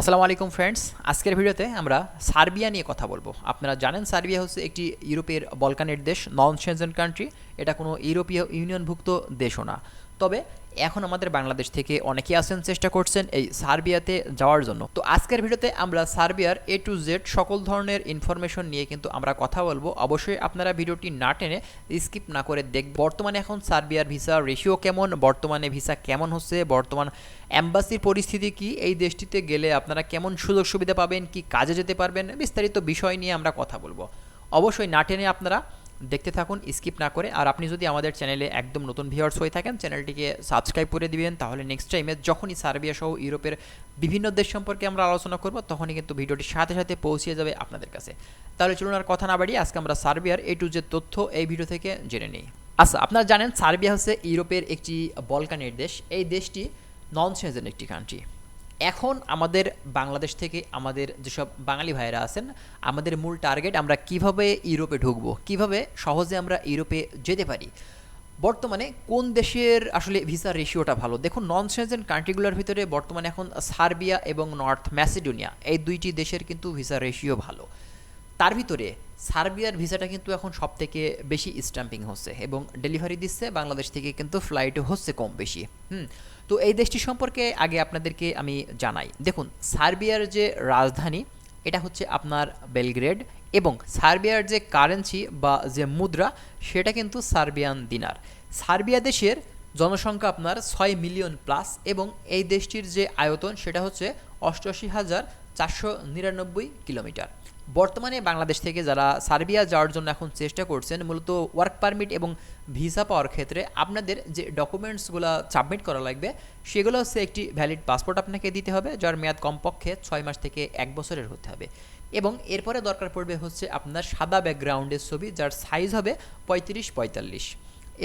আসসালামু আলাইকুম ফ্রেন্ডস আজকের ভিডিওতে আমরা সার্বিয়া নিয়ে কথা বলব। আপনারা জানেন সার্বিয়া হচ্ছে একটি ইউরোপের বলকানের দেশ নন সেনজেন কান্ট্রি এটা কোনো ইউরোপীয় ইউনিয়নভুক্ত দেশও না। তবে এখন আমাদের বাংলাদেশ থেকে অনেকেই আসেন, চেষ্টা করছেন এই সার্বিয়াতে যাওয়ার জন্য। তো আজকের ভিডিওতে আমরা সার্বিয়ার এ টু জেড সকল ধরনের ইনফরমেশন নিয়ে কিন্তু আমরা কথা বলব। অবশ্যই আপনারা ভিডিওটি না টেনে স্কিপ না করে দেখ বর্তমানে এখন সার্বিয়ার ভিসা রেশিও কেমন? বর্তমানে ভিসা কেমন হচ্ছে? বর্তমান অ্যাম্বাসির পরিস্থিতি কি? এই দেশটিতে গেলে আপনারা কেমন সুযোগ সুবিধা পাবেন? কি কাজে যেতে পারবেন? বিস্তারিত বিষয় নিয়ে আমরা কথা বলব। অবশ্যই না টেনে আপনারা দেখতে থাকুন স্কিপ না করে। আর আপনি যদি আমাদের চ্যানেলে একদম নতুন ভিউয়ার্স হয়ে থাকেন চ্যানেলটিকে সাবস্ক্রাইব করে দিবেন, তাহলে নেক্সট টাইমে যখনই সার্বিয়া সহ ইউরোপের বিভিন্ন দেশ সম্পর্কে আমরা আলোচনা করব, তখনই কিন্তু ভিডিওটির সাথে সাথে পৌঁছে যাবে আপনাদের কাছে। তাহলে চলুন আর কথা না বাড়িয়ে আজকে আমরা সার্বিয়ার এ টু যে তথ্য এই ভিডিও থেকে জেনে নিই। আচ্ছা আপনারা জানেন, সার্বিয়া হচ্ছে ইউরোপের একটি বলকানের দেশ। এই দেশটি নন সেজেন একটি কান্ট্রি এখন আমাদের বাংলাদেশ থেকে আমাদের যেসব বাঙালি ভাইয়েরা আছেন, আমাদের মূল টার্গেট আমরা কীভাবে ইউরোপে ঢুকবো, কীভাবে সহজে আমরা ইউরোপে যেতে পারি, বর্তমানে কোন দেশের আসলে ভিসা রেশিওটা ভালো? দেখুন নন সেজেন কান্ট্রিগুলোর ভিতরে বর্তমানে এখন সার্বিয়া এবং নর্থ ম্যাসিডোনিয়া, এই দুইটি দেশের কিন্তু ভিসা রেশিও ভালো। তার ভিতরে সার্বিয়ার ভিসাটা কিন্তু এখন সব থেকে বেশি স্ট্যাম্পিং হচ্ছে এবং ডেলিভারি দিচ্ছে, বাংলাদেশ থেকে কিন্তু ফ্লাইটও হচ্ছে কম বেশি। হুম, তো এই দেশটি সম্পর্কে আগে আপনাদেরকে আমি জানাই। দেখুন, সার্বিয়ার যে রাজধানী, এটা হচ্ছে আপনার বেলগ্রেড এবং সার্বিয়ার যে কারেন্সি বা যে মুদ্রা, সেটা কিন্তু সার্বিয়ান দিনার। সার্বিয়া দেশের জনসংখ্যা আপনার ছয় মিলিয়ন প্লাস এবং এই দেশটির যে আয়তন, সেটা হচ্ছে অষ্টআশি হাজার চারশো নিরানব্বই কিলোমিটার। বর্তমানে বাংলাদেশ থেকে যারা সার্বিয়া যাওয়ার জন্য এখন চেষ্টা করছেন, মূলত ওয়ার্ক পারমিট এবং ভিসা পাওয়ার ক্ষেত্রে আপনাদের যে ডকুমেন্টসগুলো সাবমিট করা লাগবে, সেগুলো হচ্ছে একটি ভ্যালিড পাসপোর্ট আপনাকে দিতে হবে, যার মেয়াদ কমপক্ষে ছয় মাস থেকে এক বছরের হতে হবে। এবং এরপরে দরকার পড়বে হচ্ছে আপনার সাদা ব্যাকগ্রাউন্ডের ছবি, যার সাইজ হবে পঁয়ত্রিশ পঁয়তাল্লিশ।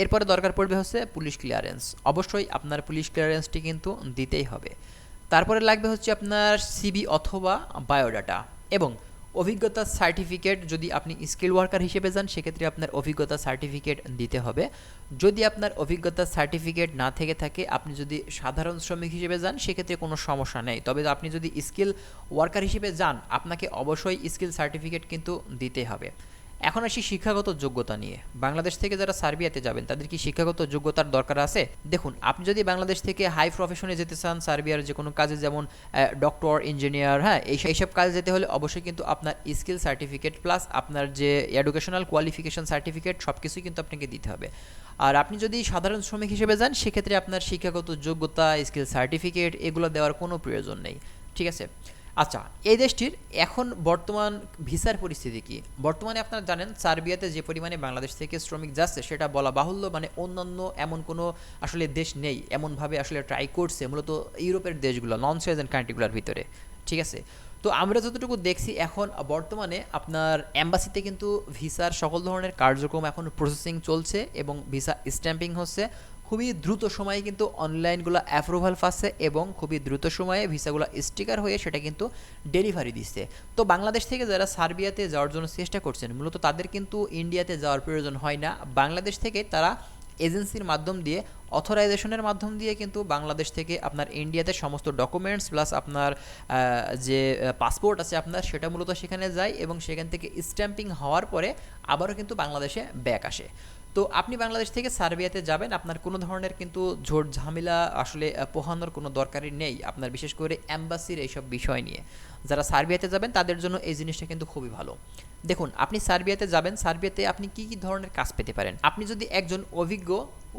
এরপরে দরকার পড়বে হচ্ছে পুলিশ ক্লিয়ারেন্স অবশ্যই আপনার পুলিশ ক্লিয়ারেন্সটি কিন্তু দিতেই হবে। তারপরে লাগবে হচ্ছে আপনার সিবি অথবা বায়োডাটা এবং অভিজ্ঞতা সার্টিফিকেট যদি আপনি স্কিল ওয়ার্কার হিসেবে যান, সেক্ষেত্রে আপনার অভিজ্ঞতা সার্টিফিকেট দিতে হবে। যদি আপনার অভিজ্ঞতা সার্টিফিকেট না থেকে থাকে, আপনি যদি সাধারণ শ্রমিক হিসেবে যান, সেক্ষেত্রে কোনো সমস্যা নেই। তবে আপনি যদি স্কিল ওয়ার্কার হিসেবে যান, আপনাকে অবশ্যই স্কিল সার্টিফিকেট কিন্তু দিতে হবে। এখন আসি শিক্ষাগত যোগ্যতা নিয়ে। বাংলাদেশ থেকে যারা সার্বিয়াতে যাবেন, তাদের কি শিক্ষাগত যোগ্যতার দরকার আছে? দেখুন, আপনি যদি বাংলাদেশ থেকে হাই প্রফেশনে যেতে চান, সার্বিয়ার যে কোনো কাজে যেমন ডক্টর ইঞ্জিনিয়ার হ্যাঁ এই এইসব কাজে যেতে হলে অবশ্যই কিন্তু আপনার স্কিল সার্টিফিকেট প্লাস আপনার যে এডুকেশনাল কোয়ালিফিকেশন সার্টিফিকেট সব কিছুই কিন্তু আপনাকে দিতে হবে। আর আপনি যদি সাধারণ শ্রমিক হিসেবে যান, সেক্ষেত্রে আপনার শিক্ষাগত যোগ্যতা স্কিল সার্টিফিকেট এগুলো দেওয়ার কোনো প্রয়োজন নেই। ঠিক আছে? আচ্ছা এই দেশটির এখন বর্তমান ভিসার পরিস্থিতি কি? বর্তমানে আপনারা জানেন, সার্বিয়াতে যে পরিমাণে বাংলাদেশ থেকে শ্রমিক যাচ্ছে, সেটা বলা বাহুল্য মানে অন্যান্য এমন কোনো আসলে দেশ নেই, এমনভাবে আসলে ট্রাই করছে, মূলত ইউরোপের দেশগুলো নন সেজেন কান্ট্রিগুলোর ভিতরে, ঠিক আছে? তো আমরা যতটুকু দেখছি, এখন বর্তমানে আপনার অ্যাম্বাসিতে কিন্তু ভিসার সকল ধরনের কার্যক্রম এখন প্রসেসিং চলছে এবং ভিসা স্ট্যাম্পিং হচ্ছে। খুবই দ্রুত সময়ে কিন্তু অনলাইনগুলো অ্যাপ্রুভাল পাচ্ছে এবং খুবই দ্রুত সময়ে ভিসাগুলো স্টিকার হয়ে সেটা কিন্তু ডেলিভারি দিচ্ছে। তো বাংলাদেশ থেকে যারা সার্বিয়াতে যাওয়ার জন্য চেষ্টা করছেন, মূলত তাদের কিন্তু ইন্ডিয়াতে যাওয়ার প্রয়োজন হয় না। বাংলাদেশ থেকে তারা এজেন্সির মাধ্যম দিয়ে অথরাইজেশনের মাধ্যম দিয়ে কিন্তু বাংলাদেশ থেকে আপনার ইন্ডিয়াতে সমস্ত ডকুমেন্টস প্লাস আপনার যে পাসপোর্ট আছে আপনার, সেটা মূলত সেখানে যায় এবং সেখান থেকে স্ট্যাম্পিং হওয়ার পরে আবারও কিন্তু বাংলাদেশে ব্যাক আসে। তো আপনি বাংলাদেশ থেকে সার্বিয়াতে যাবেন, আপনার কোনো ধরনের কিন্তু ঝোট ঝামেলা আসলে পোহানোর কোনো দরকারই নেই, আপনার বিশেষ করে অ্যাম্বাসির এইসব বিষয় নিয়ে। যারা সার্বিয়াতে যাবেন, তাদের জন্য এই জিনিসটা কিন্তু খুবই ভালো। দেখুন, আপনি সার্বিয়াতে যাবেন, সার্বিয়াতে আপনি কি কি ধরনের কাজ পেতে পারেন? আপনি যদি একজন অভিজ্ঞ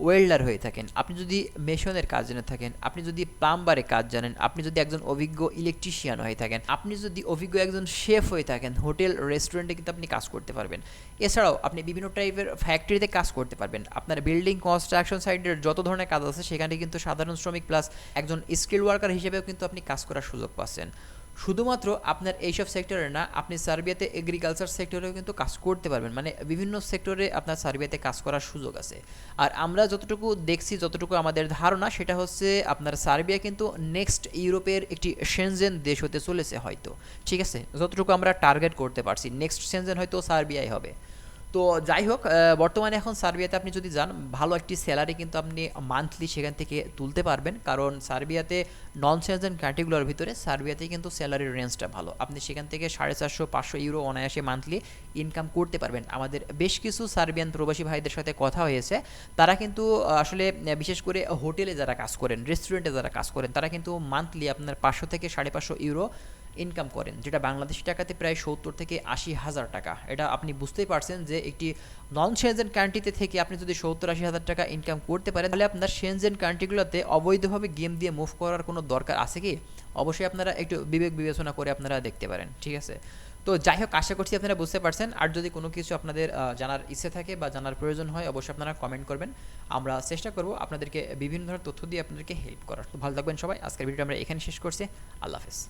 ওয়েল্ডার হয়ে থাকেন। আপনি যদি মেশনের কাজ জেনে থাকেন, আপনি যদি প্লাম্বারে কাজ জানেন, আপনি যদি একজন অভিজ্ঞ ইলেকট্রিশিয়ান হয়ে থাকেন, আপনি যদি অভিজ্ঞ একজন শেফ হয়ে থাকেন হোটেল রেস্টুরেন্টে কিন্তু আপনি কাজ করতে পারবেন। এছাড়াও আপনি বিভিন্ন টাইপের ফ্যাক্টরিতে কাজ করতে পারবেন। আপনার বিল্ডিং কনস্ট্রাকশন সাইডের যত ধরনের কাজ আছে, সেখানে কিন্তু সাধারণ শ্রমিক প্লাস একজন স্কিল ওয়ার্কার হিসেবেও কিন্তু আপনি কাজ করার সুযোগ পাচ্ছেন। শুধুমাত্র আপনার এইসব সেক্টরে না, আপনি সার্বিয়াতে এগ্রিকালচার সেক্টরেও কিন্তু কাজ করতে পারবেন। মানে বিভিন্ন সেক্টরে আপনার সার্বিয়াতে কাজ করার সুযোগ আছে। আর আমরা যতটুকু দেখছি, যতটুকু আমাদের ধারণা, সেটা হচ্ছে আপনার সার্বিয়া কিন্তু নেক্সট ইউরোপের একটি সেনজেন দেশ হতে চলেছে হয়তো। ঠিক আছে? যতটুকু আমরা টার্গেট করতে পারছি নেক্সট সেনজেন হয়তো সার্বিয়াই হবে। তো যাই হোক বর্তমানে এখন সার্বিয়াতে আপনি যদি যান, ভালো একটি স্যালারি কিন্তু আপনি মান্থলি সেখান থেকে তুলতে পারবেন। কারণ সার্বিয়াতে নন সেনজেন কান্ট্রিগুলোর ভিতরে সার্বিয়াতে কিন্তু স্যালারির রেঞ্জটা ভালো। আপনি সেখান থেকে সাড়ে চারশো, পাঁচশো ইউরো অনায়াসে মান্থলি ইনকাম করতে পারবেন। আমাদের বেশ কিছু সার্বিয়ান প্রবাসী ভাইদের সাথে কথা হয়েছে। তারা কিন্তু আসলে বিশেষ করে হোটেলে যারা কাজ করেন রেস্টুরেন্টে যারা কাজ করেন, তারা কিন্তু মান্থলি আপনার পাঁচশো থেকে সাড়ে পাঁচশো ইউরো ইনকাম করেন, যেটা বাংলাদেশি টাকাতে প্রায় সত্তর থেকে আশি হাজার টাকা। এটা আপনি বুঝতেই পারছেন যে একটি নন সেনজেন কান্ট্রিতে থেকে আপনি যদি সত্তর আশি হাজার টাকা ইনকাম করতে পারেন, তাহলে আপনার সেনজেন কান্ট্রিগুলোতে অবৈধভাবে গেম দিয়ে মুভ করার কোনো দরকার আছে কি? অবশ্যই আপনারা একটু বিবেক বিবেচনা করে আপনারা দেখতে পারেন, ঠিক আছে? তো যাই হোক, আশা করছি আপনারা বুঝতে পারছেন। আর যদি কোনো কিছু আপনাদের জানার ইচ্ছে থাকে বা জানার প্রয়োজন হয়, অবশ্যই আপনারা কমেন্ট করবেন। আমরা চেষ্টা করব আপনাদেরকে বিভিন্ন ধরনের তথ্য দিয়ে আপনাদেরকে হেল্প করার। তো ভালো থাকবেন সবাই। আজকের ভিডিও আমরা এখানে শেষ করছি। আল্লাহ হাফেজ।